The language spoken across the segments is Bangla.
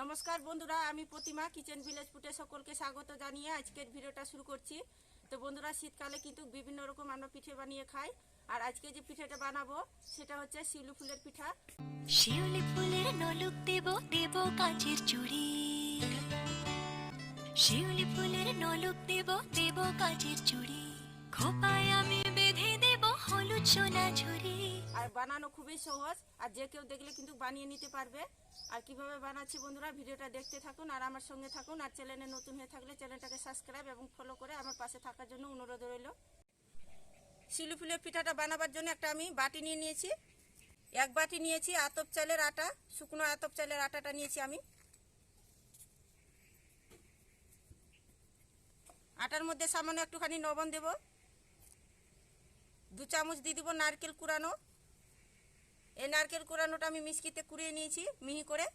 নমস্কার বন্ধুরা, আমি প্রতিমা, কিচেন ভিলেজ ফুটে সকলকে স্বাগত জানিয়ে আজকের ভিডিওটা শুরু করছি। তো বন্ধুরা, শীতকালে কিন্তু বিভিন্ন রকম আমরা পিঠে বানিয়ে খাই। আর আজকে যে পিঠেটা বানাবো, সেটা হচ্ছে শিউলি ফুলের পিঠা। শিউলি ফুলের নলুক দেব দেব কাঁচের চুড়ি। শিউলি ফুলের নলুক দেব দেব কাঁচের চুড়ি। খোপায় আমি বেঁধে দেব হলুদ সোনা ঝুড়ি। আর বানানো খুবই সহজ, আর যে কেউ দেখলে কিন্তু বানিয়ে নিতে পারবে। আর কীভাবে বানাচ্ছি বন্ধুরা, ভিডিওটা দেখতে থাকুন আর আমার সঙ্গে থাকুন। আর চ্যানেলে নতুন হয়ে থাকলে চ্যানেলটাকে সাবস্ক্রাইব এবং ফলো করে আমার পাশে থাকার জন্য অনুরোধ রইল। শিলু ফুলের পিঠাটা বানাবার জন্য একটা আমি বাটি নিয়ে নিয়েছি। এক বাটি নিয়েছি আতপ চালের আটা, শুকনো আতপ চালের আটাটা নিয়েছি আমি। আটার মধ্যে সামান্য একটুখানি লবণ দেব। দু চামচ দিয়ে দিব নারকেল কুড়ানো। এই নারকেল কুড়ানোটা আমি মিষ্টিতে কুড়িয়ে নিয়েছি, মিহি করে।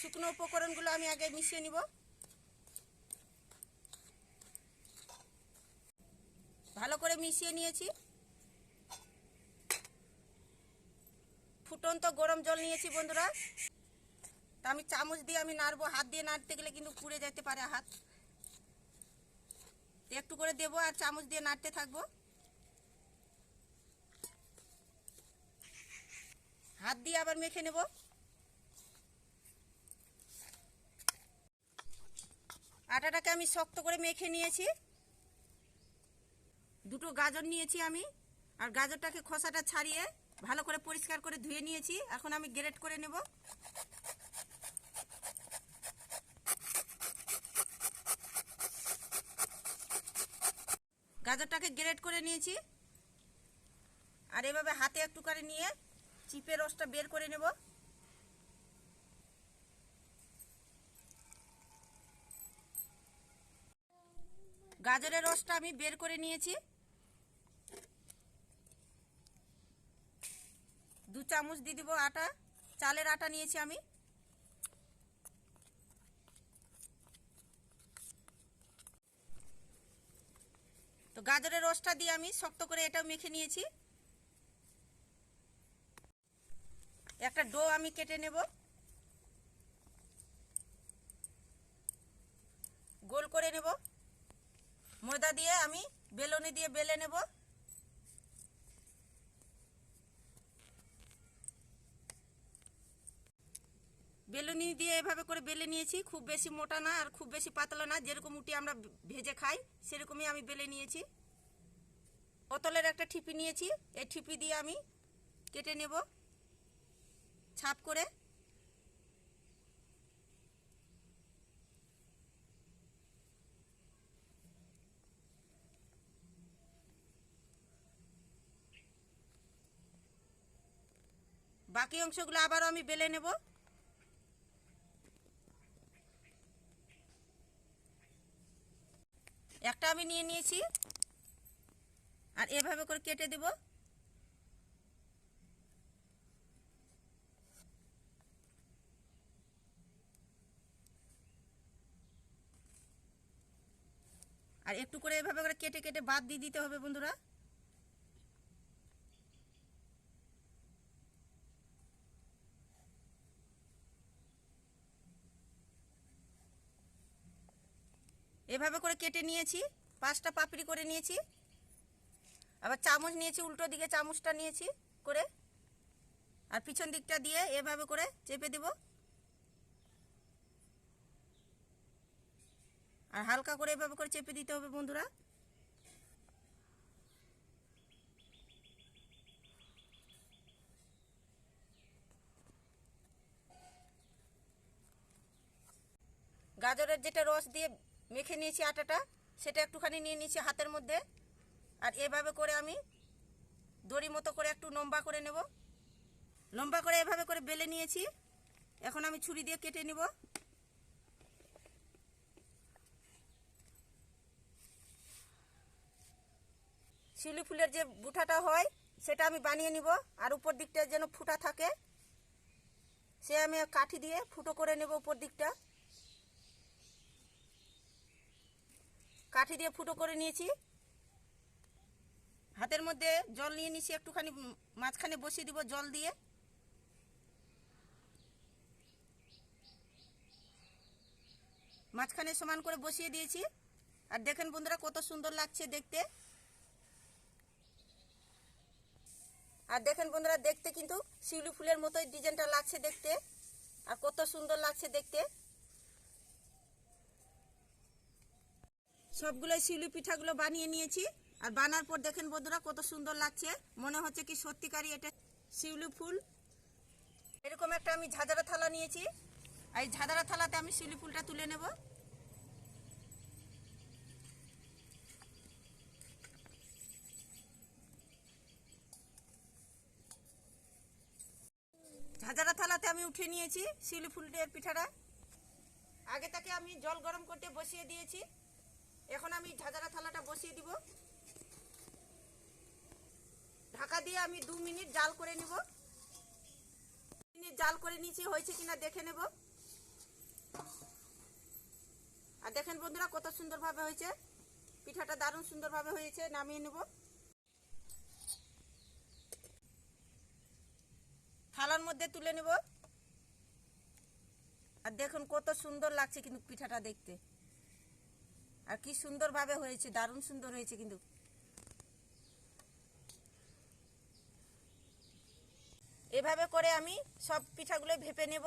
শুকনো উপকরণগুলো আমি আগে মিশিয়ে নিব। ভালো করে মিশিয়ে নিয়েছি। ফুটন্ত গরম জল নিয়েছি বন্ধুরা। তা আমি চামচ দিয়ে আমি নাড়বো, হাত দিয়ে নাড়তে গেলে কিন্তু পুড়ে যেতে পারে হাত। একটু করে দেবো আর চামচ দিয়ে নাড়তে থাকব। হাত দিয়ে আবার মেখে নেব। আটাটাকে আমি শক্ত করে মেখে নিয়েছি। দুটো গাজর নিয়েছি আমি, আর গাজরটাকে খোসাটা ছাড়িয়ে ভালো করে পরিষ্কার করে ধুয়ে নিয়েছি। এখন আমি গ্রেট করে নেব। গাজরটাকে গ্রেট করে নিয়েছি। আর এভাবে হাতে একটু করে নিয়ে চিপে রসটা বের করে নেব। গাজরের রসটা আমি বের করে নিয়েছি। দু চামচ দিয়ে দিব আটা, চালের আটা নিয়েছি আমি। তো গাজরের রসটা দিয়ে আমি শক্ত করে এটাও মেখে নিয়েছি। একটা ডো আমি কেটে নেব। গোল করে নেব। ময়দা দিয়ে আমি বেলনি দিয়ে বেলে নেব। বেলুনি দিয়ে এভাবে করে বেলে নিয়েছি। খুব বেশি মোটা না আর খুব বেশি পাতলা না। যেরকম উটি আমরা ভেজে খাই, সেরকমই আমি বেলে নিয়েছি। বোতলের একটা ঠিপি নিয়েছি। এই ঠিপি দিয়ে আমি কেটে নেব। ছাপ করে। বাকি অংশগুলো আবারও আমি বেলে নেব। একটা আমি নিয়ে নিয়েছি। আর এভাবে করে কেটে দেবো। আর একটু করে এভাবে করে কেটে কেটে বাদ দিয়ে দিতে হবে বন্ধুরা। এভাবে করে কেটে নিয়েছি, পাঁচটা পাপড়ি করে নিয়েছি। আবার চামচ নিয়েছি, উল্টো দিকে চামচটা নিয়েছি করে। আর পিছন দিকটা দিয়ে এভাবে করে চেপে দেব। আর হালকা করে এভাবে করে চেপে দিতে হবে বন্ধুরা। গাজরের যেটা রস দিয়ে মেখে নিয়েছি আটাটা, সেটা একটুখানি নিয়ে নিয়েছি হাতের মধ্যে। আর এভাবে করে আমি দড়ি মতো করে একটু লম্বা করে নেব। লম্বা করে এভাবে করে বেলে নিয়েছি। এখন আমি ছুরি দিয়ে কেটে নেব। শিউলি ফুলের যে বুঠাটা হয়, সেটা আমি বানিয়ে নিব। আর উপর দিকটা যেন ফুটা থাকে, সে আমি কাঠি দিয়ে ফুটো করে নেব উপর দিকটা। কাঠি দিয়ে ফুটো করে নিয়েছি। হাতের মধ্যে জল নিয়ে নিয়েছি একটুখানি মাঝখানে বসিয়ে দিব জল দিয়ে। মাঝখানে সমান করে বসিয়ে দিয়েছি। আর দেখেন বন্ধুরা, কত সুন্দর লাগছে দেখতে। আর দেখেন বন্ধুরা, দেখতে কিন্তু শিউলি ফুলের মতোই ডিজাইনটা লাগছে দেখতে। আর কত সুন্দর লাগছে দেখতে। সবগুলো শিউলি পিঠাগুলো বানিয়ে নিয়েছি। আর বানার পর দেখেন বন্ধুরা, কত সুন্দর লাগছে। মনে হচ্ছে কি সত্যিকারই এটা শিউলি ফুল। এরকম একটা আমি ঝাঁঝরা থালা নিয়েছি। আর এই ঝাঁঝরা থালাতে আমি শিউলি ফুলটা তুলে নেব। ঝাঁঝরা থালাতে আমি উঠে নিয়েছি, শিউলি ফুলের পিঠাটা। আগে তাকে আমি জল গরম করতে বসিয়ে দিয়েছি। এখন আমি ঝাঁঝরা থালাটা বসিয়ে দিব। ঢাকা দিয়ে আমি দু মিনিট জাল করে নিব। মিনিট জাল করে নিয়েছি, হয়েছে কিনা দেখে নেব। আর দেখেন বন্ধুরা কত সুন্দরভাবে হয়েছে। পিঠাটা দারুণ সুন্দরভাবে হয়েছে, নামিয়ে নেব। থালার মধ্যে তুলে নেব। আর দেখুন কত সুন্দর লাগছে কিন্তু পিঠাটা দেখতে। আর কি সুন্দরভাবে হয়েছে, দারুণ সুন্দর হয়েছে কিন্তু। এভাবে করে আমি সব পিঠাগুলো ভেপে নেব।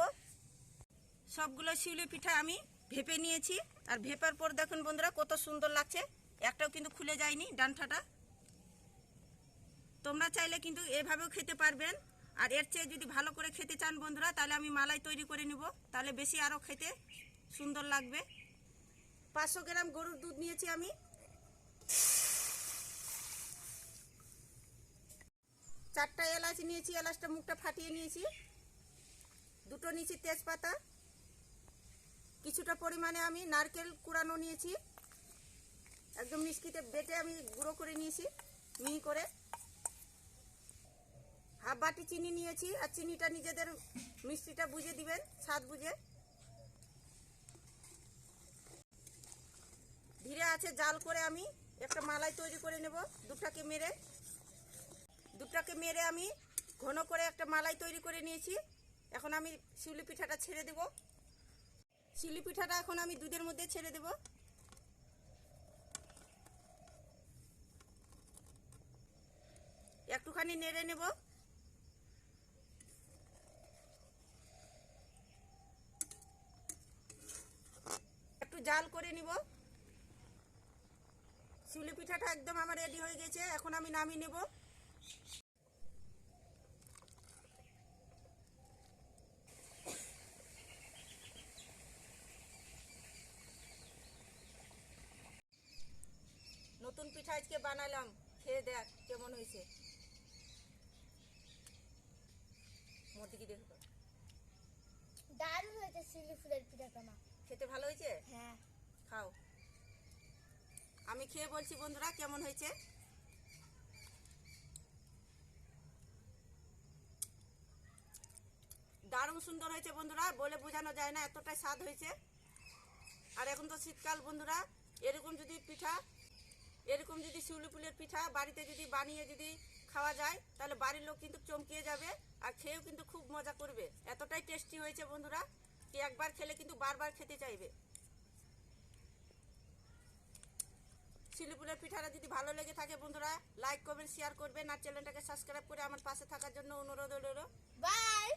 সবগুলো শিউলি পিঠা আমি ভেপে নিয়েছি। আর ভেপার পর দেখুন বন্ধুরা, কত সুন্দর লাগছে। একটাও কিন্তু খুলে যায়নি ডান্ঠাটা। তোমরা চাইলে কিন্তু এভাবেও খেতে পারবেন। আর এর চেয়ে যদি ভালো করে খেতে চান বন্ধুরা, তাহলে আমি মালাই তৈরি করে নিব। তাহলে বেশি আরও খেতে সুন্দর লাগবে। পাঁচশো গ্রাম গরুর দুধ নিয়েছি আমি। চারটা এলাচ নিয়েছি, এলাচটা মুখটা ফাটিয়ে নিয়েছি। দুটো নিয়েছি তেজপাতা। কিছুটা পরিমাণে আমি নারকেল কুড়ানো নিয়েছি। একদম মিষ্টিতে বেটে আমি গুঁড়ো করে নিয়েছি, মিহি করে। হাফ বাটি চিনি নিয়েছি, আর চিনিটা নিজেদের মিষ্টিটা বুঝে দিবেন, স্বাদ বুঝে। ধীরে আছে, জাল করে আমি একটা মালাই তৈরি করে নেব, দুটাকে মেরে। দুটাকে মেরে আমি ঘন করে একটা মালাই তৈরি করে নিয়েছি। এখন আমি শিউলি পিঠাটা ছেড়ে দেব। শিউলি পিঠাটা এখন আমি দুধের মধ্যে ছেড়ে দেব। একটুখানি নেড়ে নেব একটু জাল করে নিব। শিউলি পিঠাটা একদম আমার রেডি হয়ে গেছে এখন আমি নামিয়ে নেব। নতুন পিঠা আজকে বানালাম খেয়ে দেখ কেমন হয়েছে। মোদিকে দেখো? দারুণ হয়েছে শিলি ফুলের পিঠাটা মা খেতে ভালো হয়েছে? হ্যাঁ। খাও। আমি খেয়ে বলছি, বন্ধুরা, কেমন হয়েছে? দারুণ সুন্দর হয়েছে বন্ধুরা, বলে বোঝানো যায় না, এতটাই স্বাদ হয়েছে। আর এখন তো শীতকাল বন্ধুরা, এরকম যদি পিঠা, এরকম যদি শিউলি ফুলের পিঠা বাড়িতে যদি বানিয়ে যদি খাওয়া যায়, তাহলে বাড়ির লোক কিন্তু চমকিয়ে যাবে আর খেয়েও কিন্তু খুব মজা করবে। এতটাই টেস্টি হয়েছে বন্ধুরা, কি একবার খেলে কিন্তু বারবার খেতে চাইবে। শিলিপুরের পিঠাটা যদি ভালো লেগে থাকে বন্ধুরা লাইক করবেন শেয়ার করবেন আর চ্যানেলটাকে সাবস্ক্রাইব করে আমার পাশে থাকার জন্য অনুরোধ রইল। বাই